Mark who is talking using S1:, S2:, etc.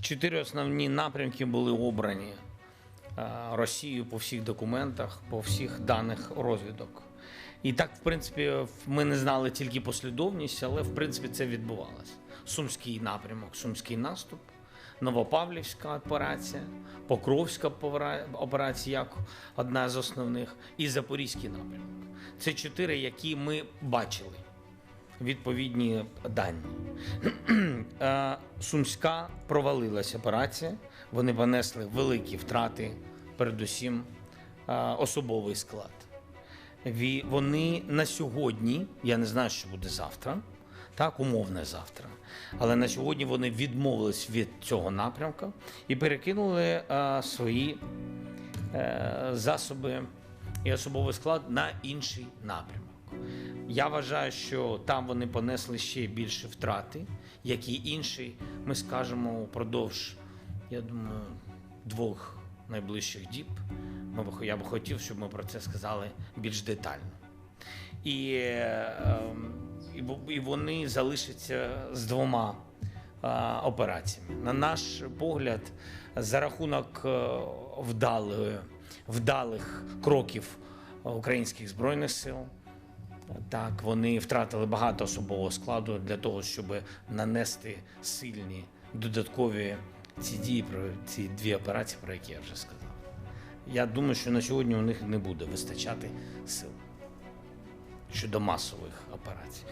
S1: Чотири основні напрямки були обрані е, Росією по всіх документах, по всіх даних розвідок. І так, в принципі, ми не знали тільки послідовність, але в принципі це відбувалося. Сумський напрямок, Сумський наступ, Новопавлівська операція, Покровська операція як одна з основних, і Запорізький напрямок. Це чотири, які ми бачили відповідні дані. Е, Сумська провалилась операція. Вони понесли великі втрати, передусім е, особовий склад. Вони на сьогодні, я не знаю, що буде завтра, так, умовне завтра. Але на сьогодні вони відмовились від цього напрямку і перекинули е, свої засоби і особовий склад на інший напрямок. Я вважаю, що там вони понесли ще більше втрати, як і інші, ми скажемо упродовж, я думаю, двох найближчих діб. Я б хотів, щоб ми про це сказали більш детально. І, ем, і, вони залишаться з двома е, операціями. На наш погляд, за рахунок е, вдалої, вдалих кроків українських збройних сил. Так, вони втратили багато особового складу для того, щоб нанести сильні додаткові ці дії про ці дві операції, про які я вже сказав. Я думаю, що на сьогодні у них не буде вистачати сил щодо масових операцій.